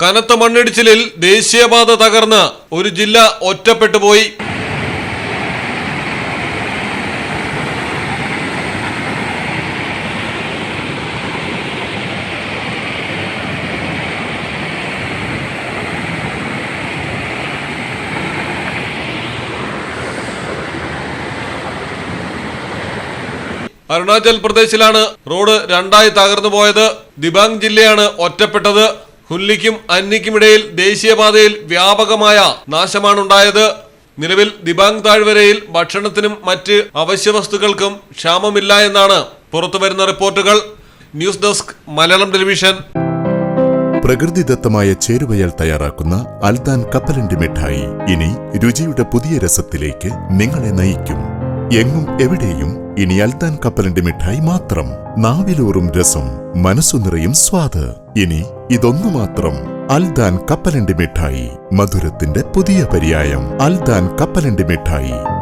കനത്ത മണ്ണിടിച്ചിലിൽ ദേശീയപാത തകർന്ന് ഒരു ജില്ല ഒറ്റപ്പെട്ടുപോയി അരുണാചൽ പ്രദേശിലാണ് റോഡ് രണ്ടായി തകർന്നു പോയത്. ദിബാങ് ജില്ലയാണ് ഒറ്റപ്പെട്ടത്. ഹുല്ലിക്കും അന്നിക്കുമിടയിൽ ദേശീയപാതയിൽ വ്യാപകമായ നാശമാണ് നാശമാണുണ്ടായത്. നിലവിൽ ദിബാങ് താഴ്വരയിൽ ഭക്ഷണത്തിനും മറ്റ് അവശ്യവസ്തുക്കൾക്കും ക്ഷാമമില്ല എന്നാണ് പുറത്തുവരുന്ന റിപ്പോർട്ടുകൾ. News desk Malayalam television. പ്രകൃതിദത്തമായ ചേരുവയാൽ തയ്യാറാക്കുന്ന അൽദാൻ കപ്പലണ്ടി മിഠായി ഇനി രുചിയുടെ പുതിയ രസത്തിലേക്ക് നിങ്ങളെ നയിക്കും. എങ്ങും എവിടെയും ഇനി അൽദാൻ കപ്പലണ്ടി മിഠായി മാത്രം. നാവിലൂറും രസം മനസ്സു നിറയും സ്വാദ്. ഇനി ഇതൊന്നു മാത്രം അൽദാൻ കപ്പലണ്ടി മിഠായി മധുരത്തിന്റെ പുതിയ പര്യായം അൽദാൻ കപ്പലണ്ടി മിഠായി.